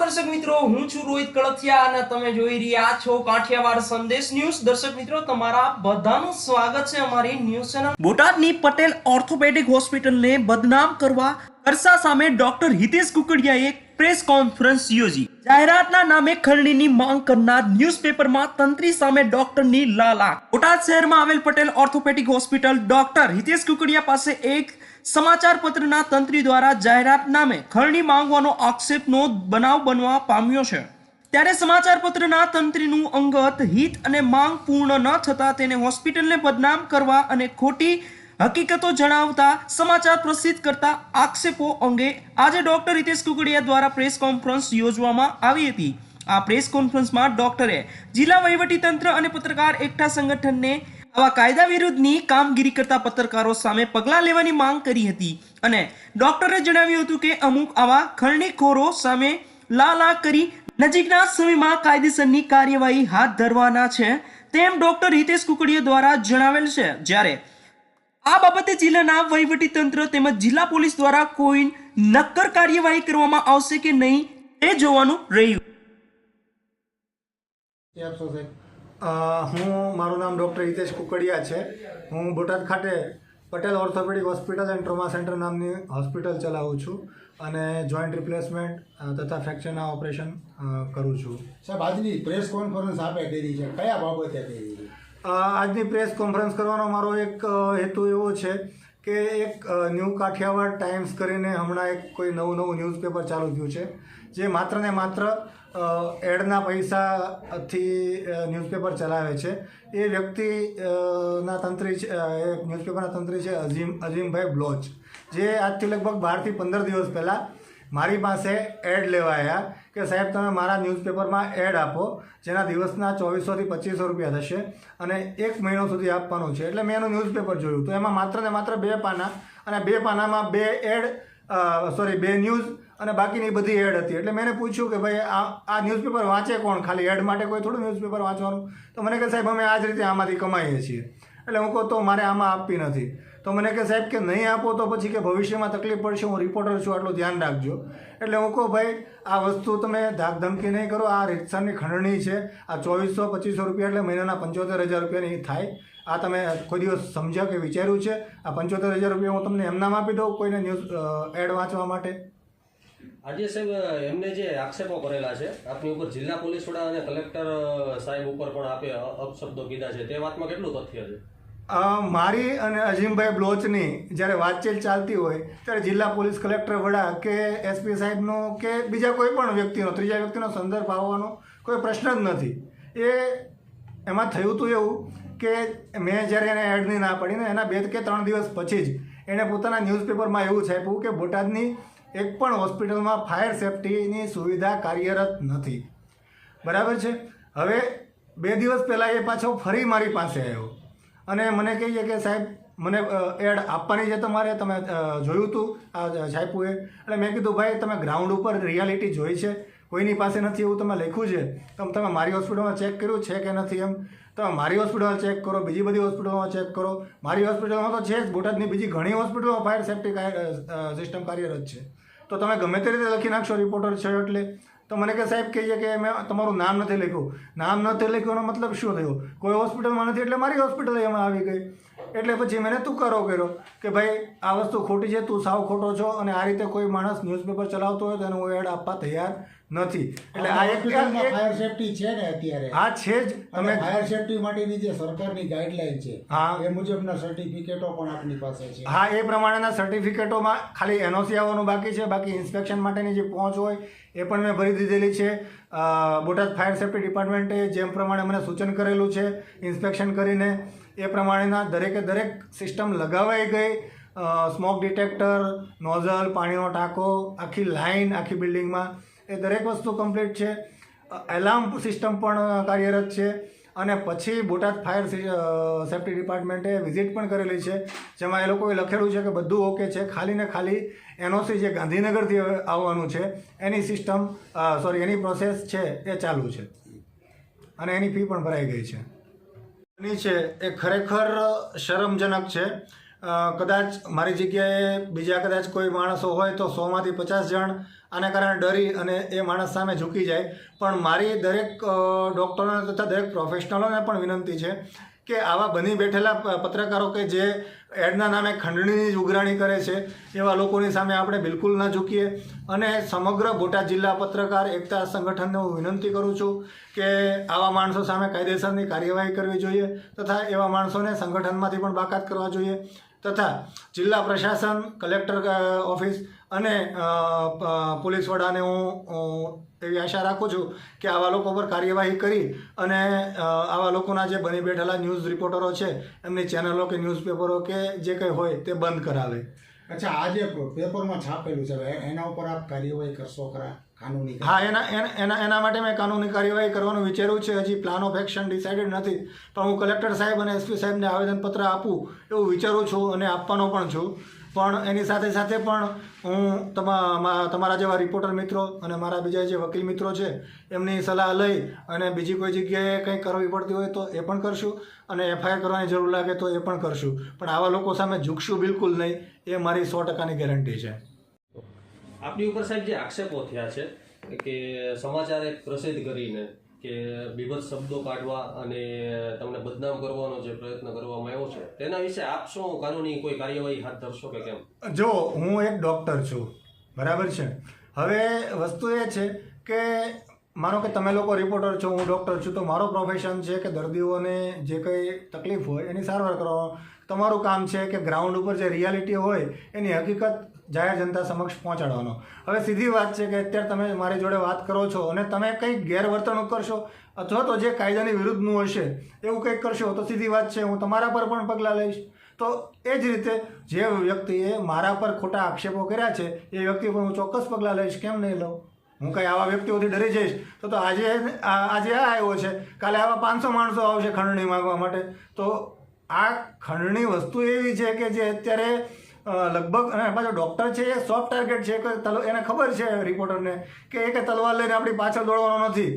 દર્શક મિત્રો, હું છું રોહિત કળથિયા અને તમે જોઈ રહ્યા છો કાઠિયાવાડ સંદેશ ન્યૂઝ. દર્શક મિત્રો, તમારા બધાનું સ્વાગત છે અમારી ન્યૂઝ ચેનલ. બોટાદની પટેલ ઓર્થોપેડિક હોસ્પિટલને બદનામ કરવા અરસા સામે ડોક્ટર હિતેશ કુકડિયાએ પ્રેસ કોન્ફરન્સ યોજી. જાહેરાતના નામે ખરણીની માંગ કરનાર ન્યૂઝપેપરમાં તંત્રી સામે ડોક્ટરની લાલા બોટાદ શહેરમાં આવેલ Patel orthopaedic hospital doctor Hitesh Kukadiya પાસે એક સમાચાર પત્રના તંત્રી દ્વારા જાહેરાત નામે ખરણી માંગવાનો આક્ષેપનો બનાવ બનવા પામ્યો છે. ત્યારે સમાચાર પત્રના તંત્રીનું અંગત હિત અને માંગ પૂર્ણ ન થતા તેને હોસ્પિટલને બદનામ કરવા અને ખોટી હકીકતો જણાવતા સમાચાર પ્રસિદ્ધ કરતા આક્ષેપો અંગે આજે ડોક્ટર હિતેશ કુકડિયા દ્વારા પ્રેસ કોન્ફરન્સ યોજવામાં આવી હતી. આ પ્રેસ કોન્ફરન્સમાં ડોક્ટરે જિલ્લા વહીવટીતંત્ર અને પત્રકાર એકઠા સંગઠનને આવા કાયદા વિરુદ્ધની કામગીરી કરતા પત્રકારો સામે પગલાં લેવાની માંગ કરી હતી અને ડોક્ટરે જણાવ્યું હતું કે અમુક આવા ખરણીખોરો સામે લાલા કરી નજીકના સમયમાં કાયદેસરની કાર્યવાહી હાથ ધરવાના છે તેમ ડોક્ટર હિતેશ કુકડીએ દ્વારા જણાવેલ છે. જ્યારે આ બાબતે જિલ્લાના તંત્ર તેમજ જિલ્લા પોલીસ દ્વારા કોઈ નક્કર કાર્યવાહી કરવામાં આવશે કે નહીં તે જોવાનું રહ્યું. હું મારું નામ ડૉક્ટર હિતેશ કુકડિયા છે. હું બોટાદ ખાતે Patel orthopaedic hospital and trauma centre નામની હોસ્પિટલ ચલાવું છું અને જોઈન્ટ રિપ્લેસમેન્ટ તથા ફ્રેક્ચરના ઓપરેશન કરું છું. સાહેબ આજની પ્રેસ કોન્ફરન્સ આપે કરી છે. કયા બાબતે કરી છે? આજની પ્રેસ કોન્ફરન્સ કરવાનો મારો એક હેતુ એવો છે કે એક ન્યૂ કાઠિયાવાડ ટાઈમ્સ કરીને હમણાં એક કોઈ નવું નવું ન્યૂઝપેપર ચાલુ થયું છે. જે માત્ર ને માત્ર એડના પૈસાથી ન્યૂઝપેપર ચલાવે છે. એ વ્યક્તિ ના તંત્રી છે એક ન્યૂઝપેપરના તંત્રી છે અઝીમ, અઝીમભાઈ બ્લોચ. જે આજથી લગભગ બારથી પંદર દિવસ પહેલાં મારી પાસે એડ લેવા આવ્યા કે સાહેબ તમે મારા ન્યૂઝપેપરમાં એડ આપો, જેના દિવસના ચોવીસોથી પચીસો રૂપિયા થશે અને એક મહિનો સુધી આપવાનું છે. એટલે મેં એનું ન્યૂઝપેપર જોયું. તો એમાં માત્ર ને માત્ર બે પાના અને બે પાનામાં બે એડ સોરી બે ન્યૂઝ અને બાકીની બધી એડ હતી. એટલે મેં પૂછ્યું કે ભાઈ, આ આ ન્યૂઝપેપર વાંચે કોણ? ખાલી એડ માટે કોઈ થોડું ન્યૂઝપેપર વાંચવાનું? તો મને કે સાહેબ, અમે આ જ રીતે આમાંથી કમાઈએ છીએ. એટલે હું કહું, તો મારે આમાં આપવી નથી. તો મને કે સાહેબ, કે નહીં આપો તો પછી કે ભવિષ્યમાં તકલીફ પડશે, હું રિપોર્ટર છું, આટલું ધ્યાન રાખજો. એટલે હું કહું, ભાઈ, આ વસ્તુ તમે ધાકધમકી નહીં કરો, આ રીતસરની ખંડણી છે. આ ચોવીસો પચીસો રૂપિયા એટલે મહિનાના પંચોતેર હજાર રૂપિયાની થાય. આ તમે કોઈ દિવસ સમજ્યા કે વિચાર્યું છે? આ પંચોતેર હજાર રૂપિયા હું તમને એમનામ આપી દઉં કોઈને ન્યૂઝ એડ વાંચવા માટે? આજે સાહેબ એમને જે આક્ષેપો કરેલા છે, આપની ઉપર જિલ્લા પોલીસ વડા અને કલેક્ટર સાહેબ ઉપર પણ આપે અપશબ્દો કીધા છે. તે વાતમાં કેટલું તથ્ય છે? મારી અને અજીમભાઈ બ્લોચની જ્યારે વાતચીત ચાલતી હોય, ત્યારે જિલ્લા પોલીસ કલેક્ટર વડા કે એસપી સાહેબનો કે બીજા કોઈ પણ વ્યક્તિનો, ત્રીજા વ્યક્તિનો સંદર્ભ આવવાનો કોઈ પ્રશ્ન જ નથી. એ, એમાં થયું હતું એવું કે મેં જ્યારે એને એડની ના પડીને એના બે કે ત્રણ દિવસ પછી જ એણે પોતાના ન્યૂઝપેપરમાં એવું છાપ્યું કે બોટાદની એક પણ હોસ્પિટલમાં ફાયર સેફટીની સુવિધા કાર્યરત નથી. બરાબર છે? હવે બે દિવસ પહેલાં એ પાછો ફરી મારી પાસે આવ્યો. અને મને કહીએ કે સાહેબ, મને એડ આપવાની છે તમારે, તમે જોયું હતું આ છાપ્યું એટલે મેં કીધું, ભાઈ, તમે ગ્રાઉન્ડ ઉપર રિયાલિટી જોઈ છે. કોઈની પાસે નથી એવું તમે લખ્યું છે. તો તમે મારી હોસ્પિટલમાં ચેક કર્યું છે કે નથી એમ? તમે મારી હોસ્પિટલમાં ચેક કરો, બીજી બધી હોસ્પિટલમાં ચેક કરો. મારી હોસ્પિટલમાં તો છે જ, બોટાદની બીજી ઘણી હોસ્પિટલમાં ફાયર સેફ્ટી સિસ્ટમ કાર્યરત છે. તો તમે ગમે તે રીતે લખી નાખશો રિપોર્ટર છે એટલે. તો મને કે સાહેબ કહીએ કે મેં તમારું નામ નથી લખ્યું. નામ નથી લખ્યું મતલબ શું થયો? કોઈ હોસ્પિટલમાં નથી એટલે મારી હોસ્પિટલ એમાં આવી ગઈ. એટલે પછી મને તું કરો કર્યો કે ભાઈ આ વસ્તુ ખોટી છે તું સાવ ખોટો છો અને આ રીતે કોઈ માણસ ન્યૂઝપેપર ચલાવતો હોય તો એને હું એડ આપવા તૈયાર નથી. એટલે આ એક ફાયર સેફટી છે ને અત્યારે. આ છે જ. તમે ફાયર સેફટી માટેની જે સરકારની ગાઈડલાઈન છે હા. એ મુજબના સર્ટિફિકેટો પણ આપની પાસે છે. હા એ પ્રમાણેના સર્ટિફિકેટોમાં ખાલી એનઓસી આવવાનું બાકી છે બાકી ઇન્સ્પેક્શન માટેની જે પહોંચ હોય એ પણ મેં ભરી દીધેલી છે. બોટાદ ફાયર સેફ્ટી ડિપાર્ટમેન્ટે જેમ પ્રમાણે મને સૂચન કરેલું છે, ઇન્સ્પેક્શન કરીને, એ પ્રમાણેના દરેકે દરેક સિસ્ટમ લગાવાઈ ગઈ. સ્મોક ડિટેક્ટર, નોઝલ, પાણીનો ટાંકો, આખી લાઇન આખી બિલ્ડિંગમાં, એ દરેક વસ્તુ કમ્પ્લીટ છે. એલાર્મ સિસ્ટમ પણ કાર્યરત છે. અને પછી બોટાદ ફાયર સેફ્ટી ડિપાર્ટમેન્ટે વિઝિટ પણ કરેલી છે. જેમાં એ લોકોએ લખેલું છે કે બધું ઓકે છે. ખાલી ને ખાલી એનઓસી જે ગાંધીનગરથી આવવાનું છે, એની સિસ્ટમ સોરી એની પ્રોસેસ છે એ ચાલુ છે. અને એની ફી પણ ભરાઈ ગઈ છે. એની છે એ ખરેખર શરમજનક છે. કદાચ મારી જગ્યાએ બીજા કદાચ કોઈ માણસો હોય તો સોમાંથી પચાસ જણ, આના કારણે ડરી અને એ માણસ સામે ઝૂકી જાય. પણ મારી દરેક ડૉક્ટરોને તથા દરેક પ્રોફેશનલોને પણ વિનંતી છે કે આવા બની બેઠેલા પત્રકારો કે જે એડના નામે ખંડણીની જ ઉઘરાણી કરે છે, એવા લોકોની સામે આપણે બિલકુલ ન ઝૂકીએ. અને સમગ્ર બોટાદ જિલ્લા પત્રકાર એકતા સંગઠનને હું વિનંતી કરું છું કે આવા માણસો સામે કાયદેસરની કાર્યવાહી કરવી જોઈએ તથા એવા માણસોને સંગઠનમાંથી પણ બાકાત કરવા જોઈએ. તથા જિલ્લા પ્રશાસન, કલેક્ટર ઓફિસ અને પોલીસ વડાને હું એવી આશા રાખું છું કે આવા લોકો પર કાર્યવાહી કરી અને આવા લોકોના જે બની બેઠેલા ન્યૂઝ રિપોર્ટરો છે, એમની ચેનલો કે ન્યૂઝપેપરો કે જે કંઈ હોય તે બંધ કરાવે. અચ્છા, આ જે પેપરમાં છાપેલું છે એના ઉપર આપ કાર્યવાહી કરશો ખરા? કાનૂની હા, એના એના એના માટે મેં કાનૂની કાર્યવાહી કરવાનું વિચાર્યું છે. હજી પ્લાન ઓફ એક્શન ડિસાઇડેડ નથી. પણ હું કલેક્ટર સાહેબ અને એસપી સાહેબને આવેદનપત્ર આપું એવું વિચારું છું અને આપવાનો પણ છું. પણ એની સાથે સાથે પણ હું તમા તમારા જેવા રિપોર્ટર મિત્રો અને મારા બીજા જે વકીલ મિત્રો છે, એમની સલાહ લઈ અને બીજી કોઈ જગ્યાએ કંઈ કરવી પડતી હોય તો એ પણ કરશું અને એફઆઈઆર કરવાની જરૂર લાગે તો એ પણ કરશું. પણ આવા લોકો સામે ઝૂકશું બિલકુલ નહીં, એ મારી સો ટકાની ગેરંટી છે. આપની ઉપર સાહેબ જે આક્ષેપો થયા છે કે સમાચાર એક પ્રસિદ્ધ કરીને કે બીભત્સ શબ્દો કાઢવા અને તમને બદનામ કરવાનો જે પ્રયત્ન કરવામાં આવ્યો છે, તેના વિશે આપ શું કાનૂની કોઈ કાર્યવાહી હાથ ધરશો કે કેમ? જો, હું એક ડૉક્ટર છું. બરાબર છે? હવે વસ્તુ એ છે કે માનો કે તમે લોકો રિપોર્ટર છો, હું ડૉક્ટર છું, તો મારો પ્રોફેશન છે કે દર્દીઓને જે કંઈ તકલીફ હોય એની સારવાર કરવાનો. તમારું કામ છે કે ગ્રાઉન્ડ ઉપર જે રિયાલિટી હોય એની હકીકત જાહેર જનતા સમક્ષ પહોંચાડવાનો. હવે સીધી વાત છે કે અત્યારે તમે મારી જોડે વાત કરો છો અને તમે કંઈક ગેરવર્તણૂક કરશો અથવા તો જે કાયદાની વિરુદ્ધનું હશે એવું કંઈક કરશો તો સીધી વાત છે, હું તમારા પર પણ પગલાં લઈશ. તો એ જ રીતે જે વ્યક્તિએ મારા પર ખોટા આક્ષેપો કર્યા છે, એ વ્યક્તિ પર હું ચોક્કસ પગલાં લઈશ, કેમ નહીં લઉં? હું કંઈ આવા વ્યક્તિઓથી ડરી જઈશ. તો તો આજે આજે આ આવ્યો છે. કાલે આવા પાંચસો માણસો આવશે ખંડણી માંગવા માટે. તો આ ખંડણી વસ્તુ એવી છે કે જે અત્યારે લગભગ, અને પાછો ડૉક્ટર છે, એ સોફ્ટ ટાર્ગેટ છે. કે એને ખબર છે રિપોર્ટરને કે એ કે તલવાર લઈને આપણી પાછળ દોડવાનો નથી.